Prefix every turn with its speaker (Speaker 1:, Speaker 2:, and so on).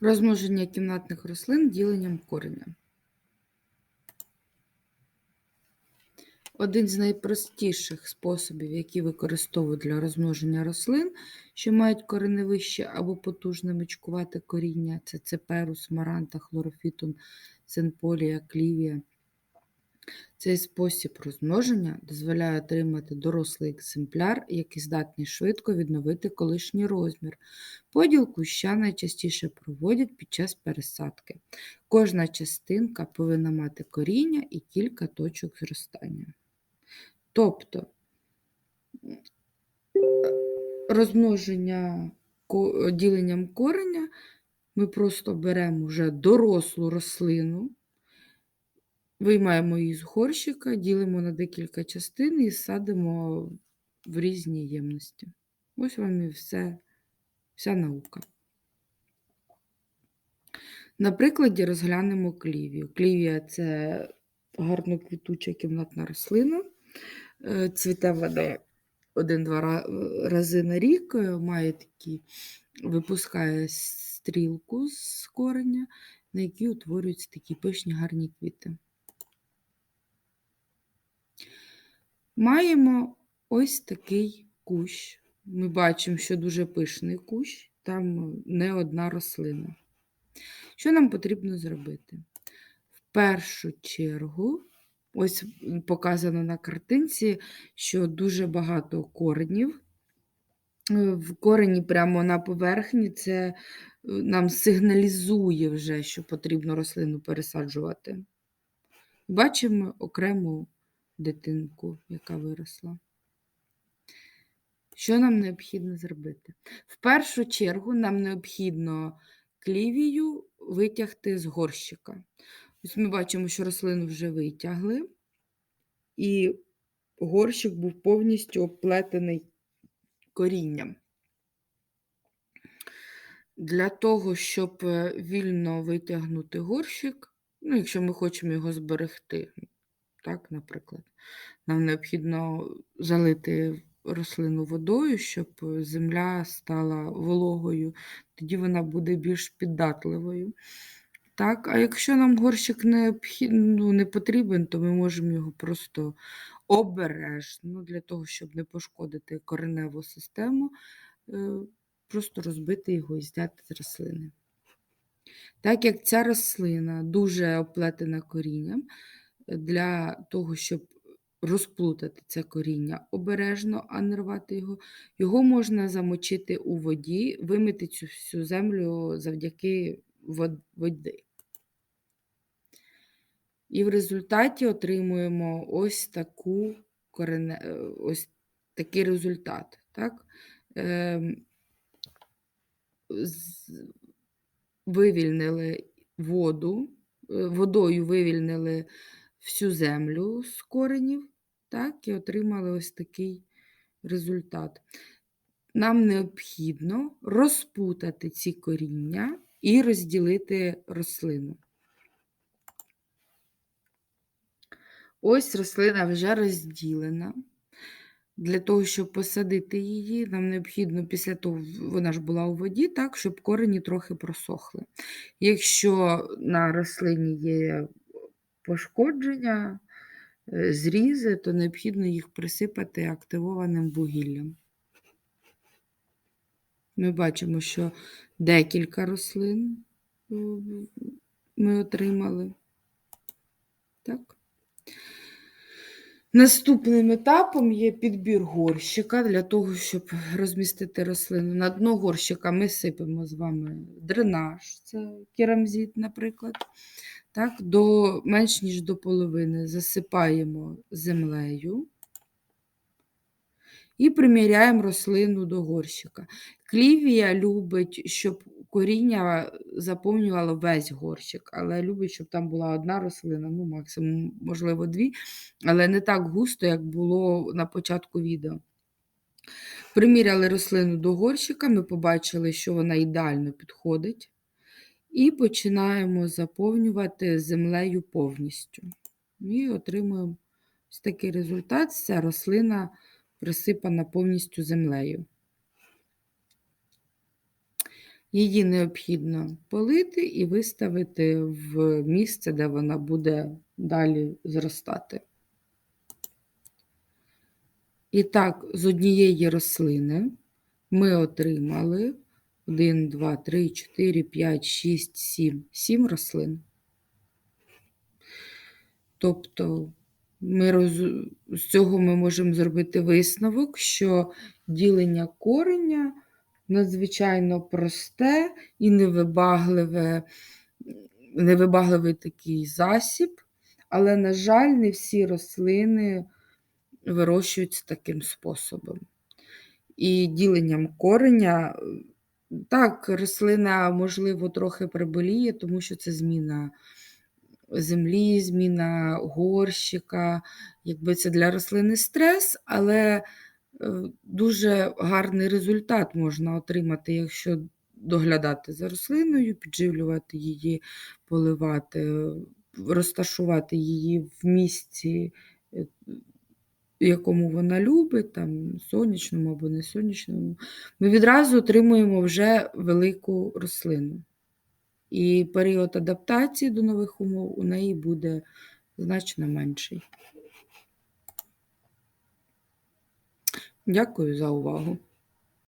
Speaker 1: Розмноження кімнатних рослин діленням кореня. Один з найпростіших способів, які використовують для розмноження рослин, що мають кореневище або потужне мечкувати коріння, це цеперус, маранта, хлорофітон, синполія, клівія. Цей спосіб розмноження дозволяє отримати дорослий екземпляр, який здатний швидко відновити колишній розмір. Поділ куща найчастіше проводять під час пересадки. Кожна частинка повинна мати коріння і кілька точок зростання. Тобто розмноження діленням кореня ми просто беремо вже дорослу рослину. Виймаємо її з горщика, ділимо на декілька частин і садимо в різні ємності. Ось вам і все, вся наука. На прикладі розглянемо клівію. Клівія це гарно квітуча кімнатна рослина. Е, Цвіте вона один-два рази на рік, е, має такі, випускає стрілку з кореня, на якій утворюються такі пишні гарні квіти. Маємо ось такий кущ. Ми бачимо, що дуже пишний кущ, там не одна рослина. Що нам потрібно зробити? В першу чергу, ось показано на картинці, що дуже багато коренів. Е, В корені прямо на поверхні це е, нам сигналізує вже, що потрібно рослину пересаджувати. Бачимо окрему дитинку, яка виросла. Що нам необхідно зробити? В першу чергу нам необхідно клівію витягти з горщика. Ось ми бачимо, що рослину вже витягли, і горщик був повністю оплетений корінням. Для того, щоб е, вільно витягнути горщик, ну, якщо ми хочемо його зберегти, так, наприклад, нам необхідно залити рослину водою, щоб земля стала вологою, тоді вона буде більш піддатливою. Так, а якщо нам горщик необхід... ну, не потрібен, то ми можемо його просто обережно для того, щоб не пошкодити кореневу систему, е, просто розбити його і зняти з рослини. Так як ця рослина дуже оплетена корінням, для того, щоб розплутати це коріння обережно, а не рвати його, його можна замочити у воді, вимити цю всю землю завдяки води. І в результаті отримуємо ось таку корене, е, ось такий результат. Так? З- вивільнили воду, е, водою вивільнили всю землю з коренів, так, і отримали ось такий результат. Нам необхідно розпутати ці коріння і розділити рослину. Ось рослина вже розділена. Для того, щоб посадити її, нам необхідно після того, вона ж була у воді, так, щоб корені трохи просохли. Якщо на рослині є пошкодження, е, зрізи, то необхідно їх присипати активованим вугіллям. Ми бачимо, що декілька рослин е, ми отримали. Так. Наступним етапом є підбір горщика для того, щоб розмістити рослину. На дно горщика ми сипемо з вами дренаж, це керамзит, наприклад. Так, до, менш ніж до половини засипаємо землею і приміряємо рослину до горщика. Клівія любить, щоб коріння заповнювало весь горщик, але любить, щоб там була одна рослина, ну максимум, можливо, дві, але не так густо, як було на початку відео. Приміряли рослину до горщика, ми побачили, що вона ідеально підходить. І починаємо заповнювати землею повністю. І отримуємо ось такий результат. Ця рослина присипана повністю землею. Її необхідно полити і виставити в місце, де вона буде далі зростати. І так, з однієї рослини ми отримали 1, 2, 3, 4, 5, 6, 7, 7 рослин. Тобто ми роз... з цього ми можемо зробити висновок, що ділення кореня надзвичайно просте і невибагливе, невибагливий такий засіб, але, на жаль, не всі рослини вирощуються таким способом. І діленням кореня, так, рослина, можливо, трохи приболіє, тому що це зміна землі, зміна горщика. Якби це для рослини стрес, але е, дуже гарний результат можна отримати, якщо доглядати за рослиною, підживлювати її, поливати, розташувати її в місці, е, якому вона любить, там сонячному або не сонячному, ми відразу отримуємо вже велику рослину. І період адаптації до нових умов у неї буде значно менший. Дякую за увагу.